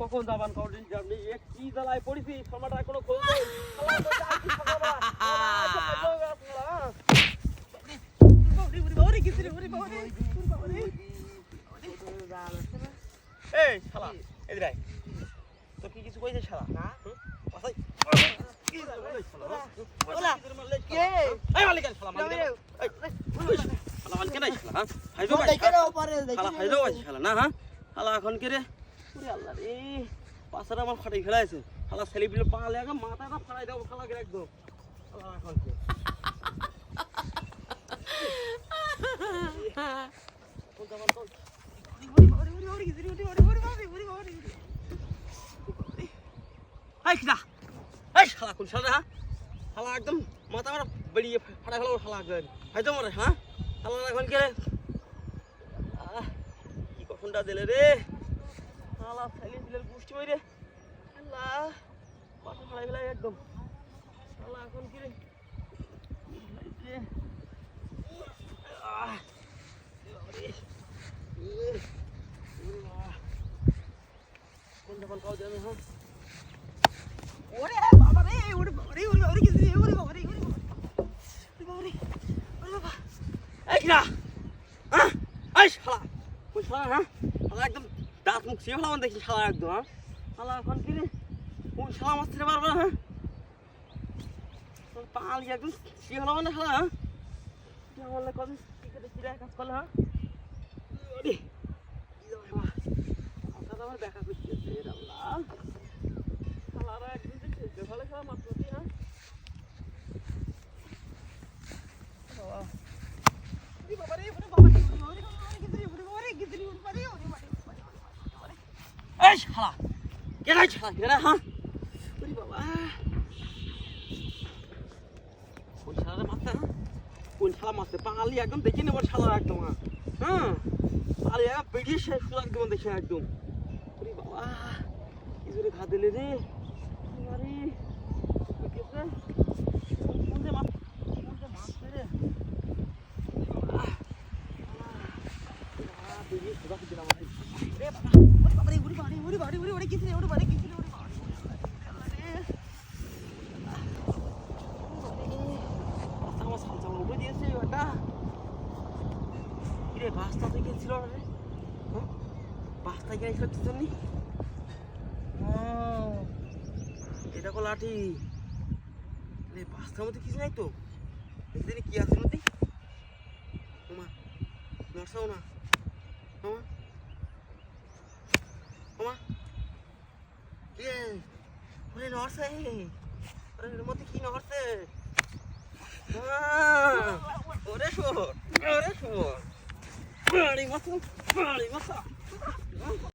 কখন যাবান কদিন আপনি এ কি জ্বালায় পড়েছি? সময়টা কোনো খোঁজ নেই। তো হ্যাঁ? এই শালা কি কিছু কইছে শালা? না। বাসাই কি বলে শালা ওলা, কে? এই মালিক আয়, শালা। মালিক এই, শালা মালিক আয়, শালা, হ্যাঁ? হাইজো ভাই, দেখে নাও পরে, দেখে শালা হাইজো ভাই, শালা, না, হ্যাঁ? শালা এখন কি রে? ওরে আল্লাহ রে, পাছাটা আমার ফাটাই ফেলাইছে। শালা ছেলেপিলে পা লেগে মাথাটা ফাটাই দেবো শালাকে একদম। এখন? একদম মাথা বেরিয়ে ফেলাবো শালা একদম। হাইজো মরে, হ্যাঁ? শালা এখন কি? কি কখনটা দিলে রে শালা ফেলে দিলে গুষ্টি মাইরে আল্লাহ পাশে ফাড়াই ফেলাই একদম শালা এখন কি রে রে। আহ, এবারে। এ, ওরে বাবা। কোন যখন কাউ জানে হ্যাঁ ওরে বাবা রে, ওরে বাবা রে, ওরে বাবা রে, কিছু নেই, ওরে বাবা রে, ওরে বাবা রে, কোন একদম দাঁত মুখ ছিঁড়ে ফেলাম, দেখি শালা একদম হ্যাঁ? শালা, এখন কি রে? কোন শালা মাছ ছিঁড়ে হ্যাঁ? পাল একদম ছিঁড়ে ফেলাম না শালা হ্যাঁ? আমার লাগে কদিন কি ছিঁড়ে কাজ করলে হ্যাঁ? আমার দেখা করতে শালারা শালা মাছ এই শালা কেডা শালা কেনা হ্যাঁ। ওরে বাবা। কোন শালা মারতে হ্যাঁ? কোন শালা একদম দেখে নেবার শালা একদম হ্যাঁ? হ্যাঁ? পালি একদম পেটিয়ে শেষ একদম একদম। ওরে বাবা, কি জোরে দিলে রে? আরে কি হচ্ছে কোন যে মাছ কোন যে মাছ রে আহ আহ পেটিয়ে সুদা দিলাম আমার ওরে বাবা, ওরে বাবা রে, ওরে বাবা রে, ওরে বাবা রে, ওরে বাবা রে, কিছু নেই, ওরে বাবা রে, কিছু নেই, ওরে বাবা রে, ওরে বাবা রে, আল্লাহ রে। রাস্তা আমার সালসা উপরে দিয়েছে ওটা কিরে বাসটা থেকে ছিল না রে হ্যাঁ বাসটা গিয়ে ছিল কি জন্য এটা কো লাঠি রে বাসটার মধ্যে কিছু নাই তো দেখতে কি আছে মধ্যে নড়ছাও না। ওমা কি রে? ওরে নড়ছে ওরে মধ্যে কি নড়ছে Ah, ওরে শোর ওরে শোর বাড়ি মাথা বাড়ি মাথা